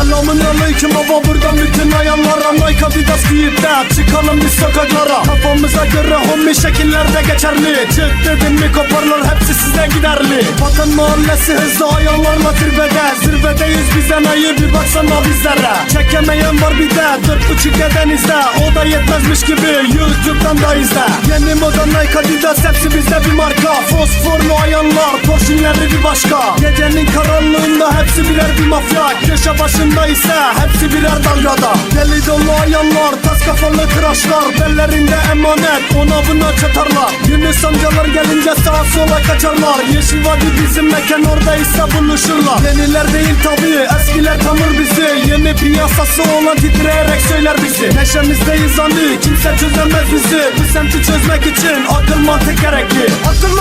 Selamun aleyküm baba buradan bütün ayanlara Nike Adidas giyip de çıkalım biz sokaklara. Kafamıza göre homie şekillerde geçerli. Çık dedim mi koparlar hepsi size giderli. Vatan mahallesi hızlı ayanlarla zirvede. Zirvedeyiz bize nayı bir baksana bizlere. Çekemeyen var bir de dört buçuk eden izle O da yetmezmiş gibi YouTube'dan da izle. Yeni moda Nike Adidas hepsi bizde bir marka. Fosforlu ayanlar Porsche'leri bir başka. Gecenin karanlığında hepsi birer bir mafya Köşe başında ise hepsi birer dalgada Deli dolu ayanlar tas kafalı tıraşlar Bellerinde emanet ona buna çatarlar. Yunus amcalar gelince sağa sola kaçarlar. Yeşil vadi bizim mekan orada ise buluşurlar. Yeniler değil tabi eskiler tanır bizi. Yeni piyasası olan titreyerek söyler bizi. Neşemizdeyiz anı kimse çözemez bizi. Bu semti çözmek için akıl mantık gerekli Akıllı